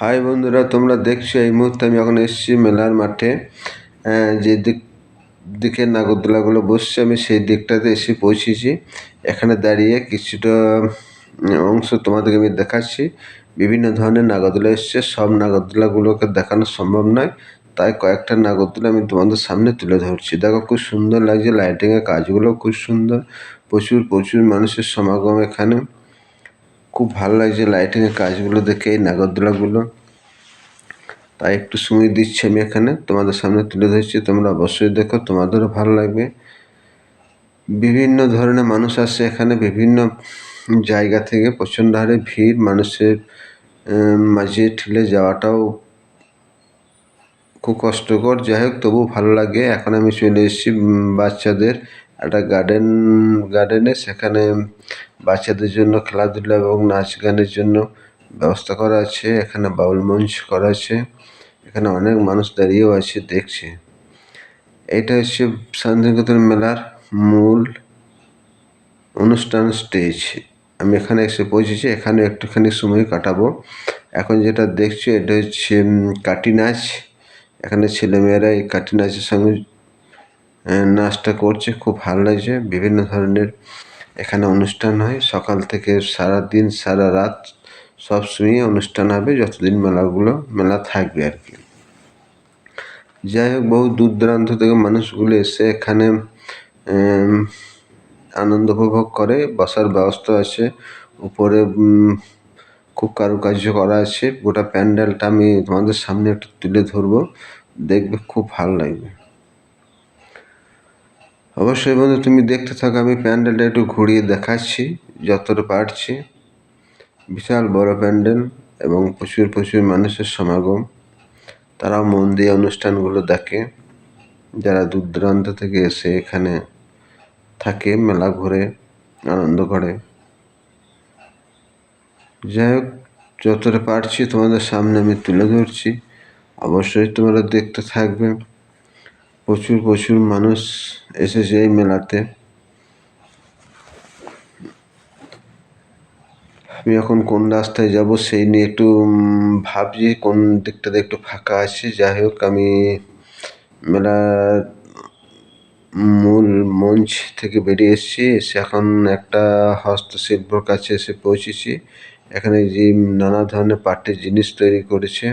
High বন্ধুরা, তোমরা দেখছ এই মুহূর্তে আমি এখন এসেছি মেলার মাঠে। যে দিক দিকে নাগরদোলাগুলো বসছে, আমি সেই দিকটাতে এসে পৌঁছেছি। এখানে দাঁড়িয়ে কিছুটা অংশ তোমাদেরকে আমি দেখাচ্ছি। বিভিন্ন ধরনের নাগরদোলা এসছে। সব নাগরদোলাগুলোকে দেখানো সম্ভব নয়। তাই কয়েকটা নাগরদোলা আমি তোমাদের সামনে তুলে ধরছি। দেখো, খুব সুন্দর লাগছে। লাইটিংয়ের কাজগুলো খুব সুন্দর। প্রচুর প্রচুর মানুষের সমাগম এখানে। খুব ভালো লাগছে লাইটিংয়ের কাজগুলো দেখে, এই নাগরদোলাগুলো। তাই একটু সময় দিচ্ছি আমি এখানে, তোমাদের সামনে তুলে ধরছি, তোমরা অবশ্যই দেখো, তোমাদেরও ভালো লাগবে। বিভিন্ন ধরনের মানুষ আসছে এখানে, বিভিন্ন জায়গা থেকে, প্রচণ্ড হারে ভিড়, মানুষের মাঝে ঠেলে যাওয়াটাও খুব কষ্টকর। যাই হোক তবু ভালো লাগে। এখন আমি চলে এসেছি বাচ্চাদের একটা গার্ডেন গার্ডেনে সেখানে বাচ্চাদের জন্য খেলাধুলা এবং নাচ গানের জন্য ব্যবস্থা করা আছে। এখানে বাউল মঞ্চ করা আছে। এখানে অনেক মানুষ দাঁড়িয়েও আছে, দেখছে। এটা হচ্ছে শান্তিনিকেতন মেলার মূল অনুষ্ঠান স্টেজ আমি এখানে এসে পৌঁছেছি, এখানে একটুখানি সময় কাটাবো। এখন যেটা দেখছি, এটা হচ্ছে কাটি নাচ এখানে ছেলেমেয়েরা এই কাটি নাচের সঙ্গে নাচটা করছে, খুব ভালো লাগছে। বিভিন্ন ধরনের এখানে অনুষ্ঠান হয়। সকাল থেকে সারা দিন সারা রাত সব সময় অনুষ্ঠান হবে, যতদিন মেলাগুলো, মেলা থাকবে আর কি। যাই হোক, বহু দূর দূরান্ত থেকে মানুষগুলো এসে এখানে আনন্দ উপভোগ করে। বসার ব্যবস্থা আছে। উপরে খুব কারুকার্য করা আছে। গোটা প্যান্ডেলটা আমি তোমাদের সামনে একটু তুলে ধরবো। দেখবে খুব ভালো লাগবে। অবশ্যই বন্ধু, তুমি দেখতে থাকো, আমি প্যান্ডেলটা একটু ঘুরিয়ে দেখাচ্ছি, যতটা পারছি। বিশাল বড় প্যান্ডেল এবং প্রচুর প্রচুর মানুষের সমাগম। তারাও মন দিয়ে অনুষ্ঠানগুলো দেখে। যারা দূর দূরান্ত থেকে এসে এখানে থাকে, মেলা ঘুরে, আনন্দ করে। যাই হোক, যতটা পারছি তোমাদের সামনে আমি তুলে ধরছি। অবশ্যই তোমরা দেখতে থাকবে। প্রচুর প্রচুর মানুষ এসেছে এই মেলাতে। আমি এখন কোন রাস্তায় যাব সেই নিয়ে একটু ভাবছি, কোন দিকটাতে একটু ফাঁকা আছে। যাই হোক, আমি মেলার মূল মঞ্চ থেকে বেরিয়ে এসেছি। এসে এখন একটা হস্তশিল্পর কাছে এসে পৌঁছেছি। এখানে যে নানা ধরনের পাটের জিনিস তৈরি করেছে।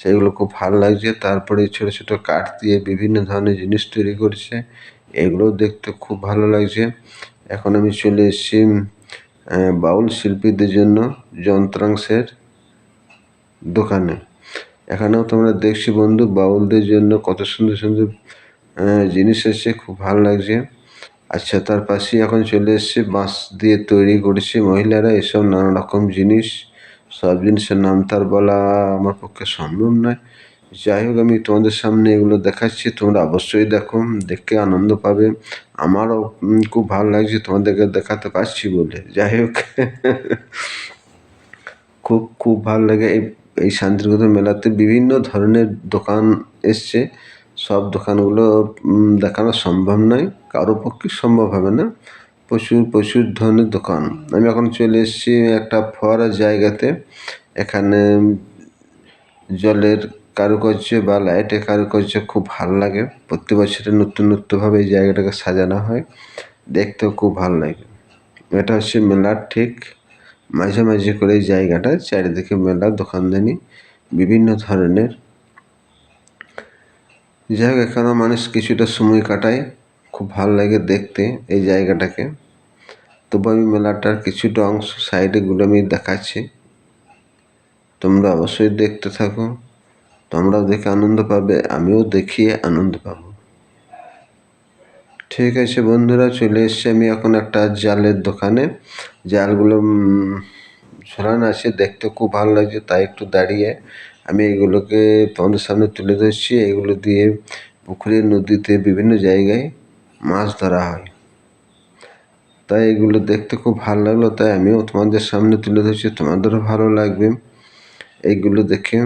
সেগুলো খুব ভালো লাগছে। তারপরে ছোট ছোট কাঠ দিয়ে বিভিন্ন ধরনের জিনিস তৈরি করছে। এগুলোও দেখতে খুব ভালো লাগছে। এখন আমি চলে এসেছি বাউল শিল্পীদের জন্য যন্ত্রাংশের দোকানে। এখানেও তোমরা দেখছি বন্ধু, বাউলদের জন্য কত সুন্দর সুন্দর জিনিস এসছে, খুব ভালো লাগছে। আচ্ছা তার পাশেই এখন চলে এসছে, বাঁশ দিয়ে তৈরি করেছে মহিলারা। এসব নানা রকম জিনিস। সব জিনিসের নাম তার বলা আমার পক্ষে সম্ভব নয়। যাই হোক, আমি তোমাদের সামনে এগুলো দেখাচ্ছি, তোমরা অবশ্যই দেখো, দেখে আনন্দ পাবে। আমারও খুব ভালো লাগছে তোমাদেরকে দেখাতে পারছি বলে। যাই হোক, খুব খুব ভালো লাগে। এই এই শান্তিনিকেতন মেলাতে বিভিন্ন ধরনের দোকান এসছে। সব দোকানগুলো দেখানো সম্ভব নয়, কারও পক্ষে সম্ভব হবে না। প্রচুর প্রচুর ধরনের দোকান। আমি এখন চলে এসেছি একটা ফোয়ারার জায়গাতে। এখানে জলের কারুকার্য বা লাইটের কারুকার্য খুব ভালো লাগে। প্রতি বছরে নতুন, নতুনভাবে এই জায়গাটাকে সাজানো হয়। দেখতেও খুব ভালো লাগে। এটা হচ্ছে মেলার ঠিক মাঝামাঝি করে এই জায়গাটা, চারিদিকে মেলা, দোকানদানি, বিভিন্ন ধরনের। যাই হোক এখানে মানুষ কিছুটা সময় কাটায়। খুব ভালো লাগে দেখতে এই জায়গাটাকে। তবু আমি মেলাটার কিছুটা অংশ সাইডে আমি দেখাচ্ছি। তোমরা অবশ্যই দেখতে থাকো। তোমরাও দেখে আনন্দ পাবে, আমিও দেখিয়ে আনন্দ পাব। ঠিক আছে বন্ধুরা, চলে এসছি আমি এখন একটা জালের দোকানে। জালগুলো ঝোলানো আছে, দেখতে খুব ভালো লাগছে, তাই একটু দাঁড়িয়ে আমি এগুলোকে তোমাদের সামনে তুলে ধরছি। এগুলো দিয়ে পুকুরে নদীতে বিভিন্ন জায়গায় মাছ ধরা হয়। তাই এগুলো দেখতে খুব ভালো লাগল, তাই আমিও তোমাদের সামনে তুলে ধরছি, তোমাদেরও ভালো লাগবে এইগুলো দেখে।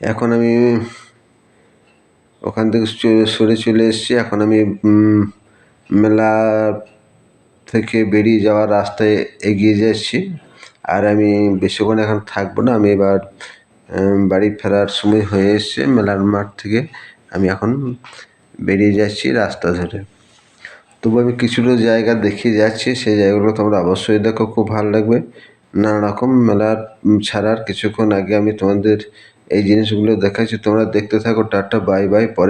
এখন আমি ওখান থেকে সরে চলে এসেছি, এখন আমি মেলা থেকে বেরিয়ে যাওয়ার রাস্তায় এগিয়ে যাচ্ছি। আর আমি বেশিক্ষণ এখন থাকব না, আমি এবার বাড়ি ফেরার সময় হয়ে এসছে, মেলার মাঠ থেকে আমি এখন বেরিয়ে যাচ্ছি রাস্তা ধরে। তবু আমি কিছুটা জায়গা দেখিয়ে যাচ্ছি, সেই জায়গাগুলো তোমরা অবশ্যই দেখো, খুব ভালো লাগবে। নানা রকম মেলার ছাড়ার কিছুক্ষণ আগে আমি তোমাদের এই জিনিসগুলো দেখাচ্ছি। তোমরা দেখতে থাকো, টাটা, বাই বাই, পরে